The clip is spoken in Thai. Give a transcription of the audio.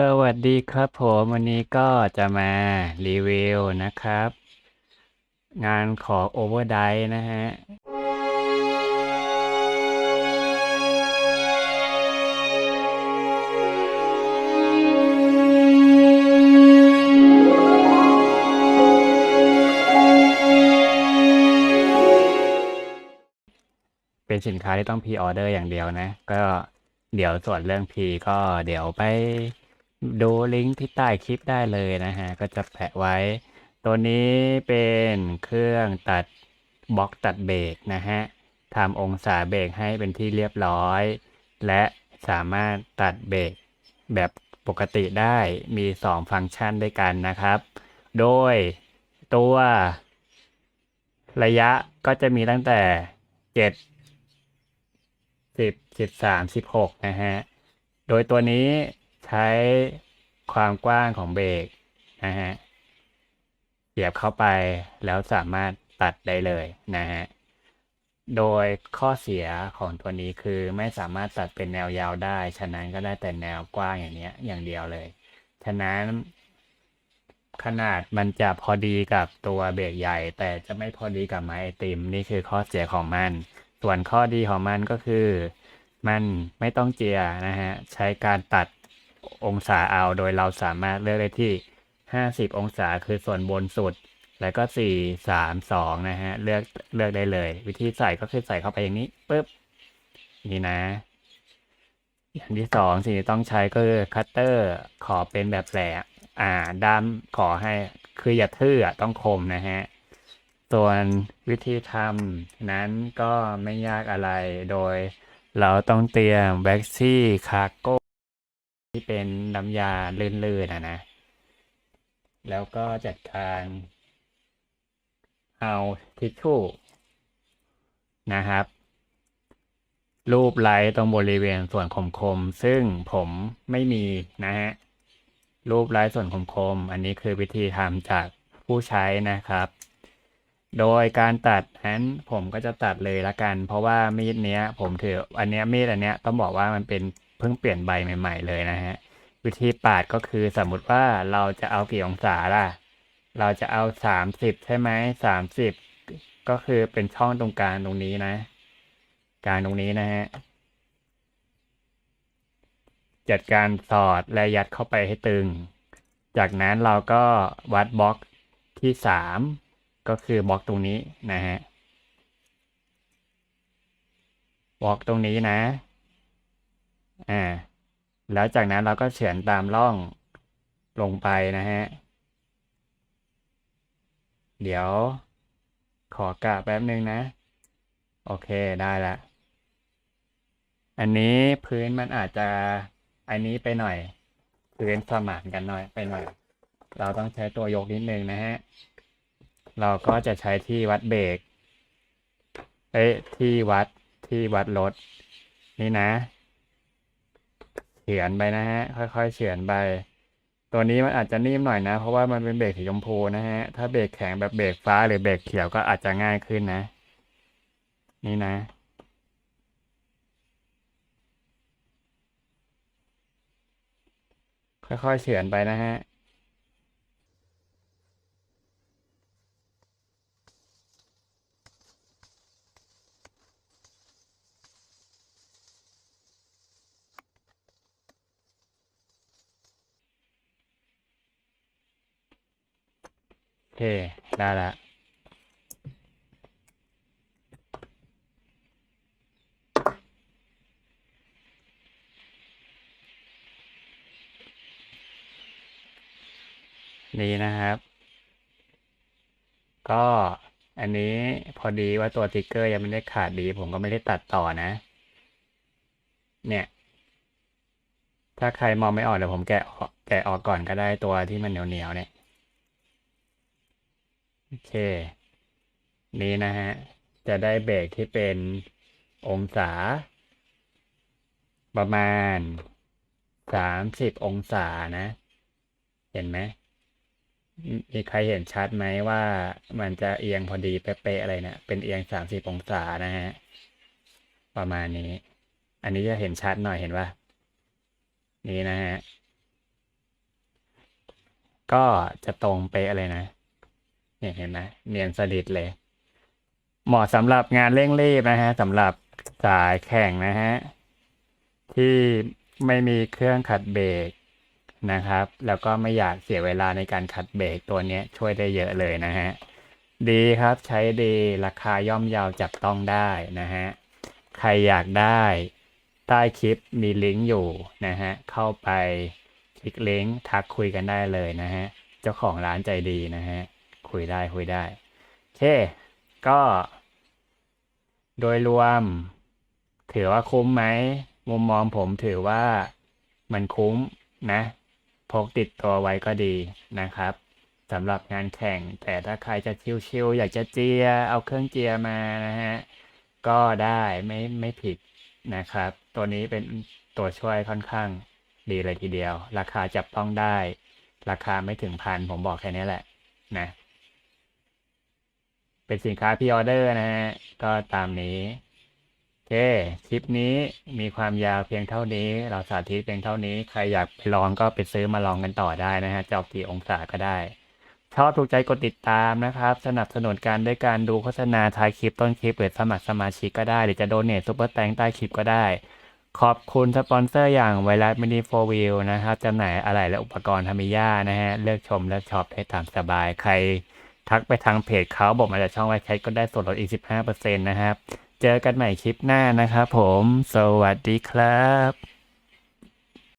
สวัสดีครับผมวันนี้ก็จะมารีวิวนะครับ งานของ o v e r d i v e นะฮะ เป็นสินค้าที่ต้องพีออเดอร์อย่างเดียวนะ ก็เดี๋ยวส่วนเรื่องพีก็เดี๋ยวไป ดูลิงก์ที่ใต้คลิปได้เลยนะฮะ ก็จะแปะไว้ ตัวนี้เป็นเครื่องตัดบล็อกตัดเบรกนะฮะทำองศาเบรกให้เป็นที่เรียบร้อย และสามารถตัดเบรกแบบปกติได้มี 2 ฟังก์ชันด้วยกันนะครับ โดยตัวระยะก็จะมีตั้งแต่ 7 10 13 16 นะฮะ โดยตัวนี้ ใช้ความกว้างของเบรกนะฮะเสียบเข้าไปแล้วสามารถตัดได้เลยนะฮะ โดยข้อเสียของตัวนี้คือไม่สามารถตัดเป็นแนวยาวได้ ฉะนั้นก็ได้แต่แนวกว้างอย่างเนี้ยอย่างเดียวเลย ฉะนั้นขนาดมันจะพอดีกับตัวเบรกใหญ่ แต่จะไม่พอดีกับไม้ไอติม นี่คือข้อเสียของมัน ส่วนข้อดีของมันก็คือ มันไม่ต้องเจียนะฮะ ใช้การตัด องศาเอาโดยเราสามารถเลือกได้ที่ 50 องศาคือส่วนบนสุด แล้วก็ 4 3 2 นะฮะ เลือกเลือกได้เลย วิธีใส่ก็คือใส่เข้าไปอย่างนี้ปุ๊บ นี่นะ อย่างที่สองสิ่งที่ต้องใช้ก็คือคัตเตอร์ขอเป็นแบบแหลกอ่าด้ามขอให้คืออย่าทื่อต้องคมนะฮะส่วนวิธีทำนั้นก็ไม่ยากอะไรโดยเราต้องเตรียมแว็กซี่คาโก้ ที่เป็นน้ำยาเลื่อนๆนะนะ แล้วก็จัดการเอาทิชชู่นะครับ รูปไล้ตรงบริเวณส่วนคมๆ ซึ่งผมไม่มีนะฮะ รูปไล้ส่วนคมๆ อันนี้คือวิธีทำจากผู้ใช้นะครับ โดยการตัดนั้นผมก็จะตัดเลยละกัน เพราะว่ามีดเนี้ย ผมถือ อันเนี้ยมีดอันเนี้ยต้องบอกว่ามันเป็น เพิ่งเปลี่ยนใบใหม่ ๆ เลยนะฮะ วิธีปาดก็คือสมมติว่าเราจะเอากี่องศาล่ะ เราจะเอาสามสิบใช่ไหมสามสิบก็คือเป็นช่องตรงกลางตรงนี้นะ กลางตรงนี้นะฮะจัดการสอดและยัดเข้าไปให้ตึง จากนั้นเราก็วัดบล็อกที่สามก็คือบล็อกตรงนี้นะฮะบล็อกตรงนี้นะ อ่า แล้วจากนั้นเราก็เฉือนตามร่องลงไปนะฮะ เดี๋ยวขอกะแป๊บนึงนะ โอเคได้ละ อันนี้พื้นมันอาจจะอันนี้ไปหน่อย พื้นสมานกันหน่อยไปหน่อย เราต้องใช้ตัวยกนิดนึงนะฮะ เราก็จะใช้ที่วัดเบรกเอ้ยที่วัดที่วัดรถนี่นะ ฉือนไปนะฮะ ค่อยๆเฉือนไป ตัวนี้มันอาจจะนิ่มหน่อยนะ เพราะว่ามันเป็นเบรกสีชมพูนะฮะ ถ้าเบรกแข็งแบบเบรกฟ้าหรือเบรกเขียวก็อาจจะง่ายขึ้นนะ นี่นะค่อยๆเฉือนไปนะฮะ เค ได้ละนี่นะครับ ก็อันนี้พอดีว่าตัวติ๊กเกอร์ยังไม่ได้ขาดดี ผมก็ไม่ได้ตัดต่อนะ เนี่ย ถ้าใครมองไม่ออกเดี๋ยวผมแกะแกะออกก่อนก็ได้ตัวที่มันเหนียวๆเนี่ย โอเค นี้นะฮะ จะได้เบรกที่เป็นองศา ประมาณสามสิบองศานะ เห็นไหมมีใครเห็นชัดไหมว่ามันจะเอียงพอดีเป๊ะๆอะไรเนะี่ยเป็นเอียงสามสิบองศานะฮะ ประมาณนี้ อันนี้จะเห็นชัดหน่อยเห็นปะนี่นะฮะ ก็จะตรงไปะเลยนะ เนี่ยเห็นไหมเนียนสดิดเลย เหมาะสำหรับงานเร่งรีบนะฮะสำหรับสายแข่งนะฮะ ที่ไม่มีเครื่องขัดเบรกนะครับ แล้วก็ไม่อยากเสียเวลาในการขัดเบรกตัวนี้ช่วยได้เยอะเลยนะฮะ ดีครับใช้ดีราคาย่อมเยาวจับต้องได้นะฮะ ใครอยากได้ใต้คลิปมีลิงก์อยู่นะฮะ เข้าไปคลิกลิงก์ทักคุยกันได้เลยนะฮะ เจ้าของร้านใจดีนะฮะ คุยได้คุยได้โอเค ก็ โดยรวม ถือว่าคุ้มไหม มุมมองผมถือว่ามันคุ้มนะ พกติดตัวไว้ก็ดีนะครับสำหรับงานแข่ง แต่ถ้าใครจะชิวๆอยากจะเจียร์เอาเครื่องเจียร์มานะฮะ ก็ได้ไม่ไม่ผิดนะครับ ตัวนี้เป็นตัวช่วยค่อนข้างดีเลยทีเดียว ราคาจับต้องได้ ราคาไม่ถึงพันผมบอกแค่นี้แหละนะ เป็นสินค้าพ r ออเดอร์นะฮะ ก็ตามนี้โอเคคลิปนี้มีความยาวเพียงเท่านี้ เราสาธิตเพียงเท่านี้ ใครอยากไปลองก็ไปซื้อมาลองกันต่อได้นะฮะจะออกกี่องศาก็ได้ชอบถูกใจกดติดตามนะครับ สนับสนุนการด้วยการดูโฆษณาท้ายคลิปต้นคลิปหรือสมัครสมาชิกก็ได้ หรือจะโดเนทซุปเปอร์แตงใต้คลิปก็ได้ ขอบคุณสปอนเซอร์อย่างไวรัสมินิโฟวิลนะครับจำหน่ายอะไหล่และอุปกรณ์ทามิยานะฮะ เลือกชมและช็อปได้ตามสบายใคร ทักไปทางเพจเขาบอกมาจากช่องไวแคทก็ได้ส่วนลดอีก 15%นะครับ เจอกันใหม่คลิปหน้านะครับผม สวัสดีครับ